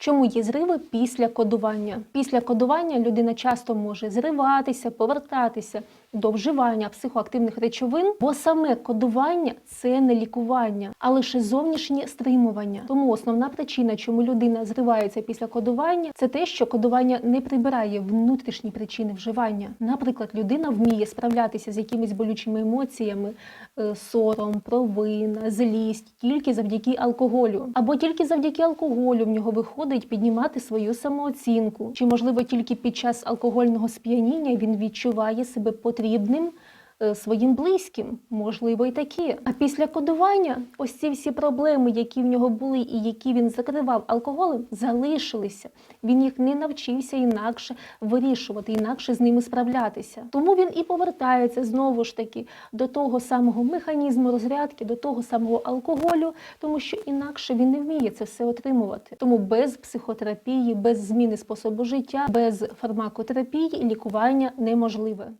Чому є зриви після кодування? Після кодування людина часто може зриватися, повертатися до вживання психоактивних речовин, бо саме кодування це не лікування, а лише зовнішнє стримування. Тому основна причина, чому людина зривається після кодування, це те, що кодування не прибирає внутрішні причини вживання. Наприклад, людина вміє справлятися з якимись болючими емоціями, е, сором, провина, злість тільки завдяки алкоголю, або тільки завдяки алкоголю в нього виходить піднімати свою самооцінку, чи можливо тільки під час алкогольного сп'яніння він відчуває себе потрібним. Е, Своїм близьким, можливо, і такі. А після кодування ось ці всі проблеми, які в нього були і які він закривав алкоголем, залишилися. Він їх не навчився інакше вирішувати, інакше з ними справлятися. Тому він і повертається знову ж таки до того самого механізму розрядки, до того самого алкоголю, тому що інакше він не вміє це все отримувати. Тому без психотерапії, без зміни способу життя, без фармакотерапії лікування неможливе.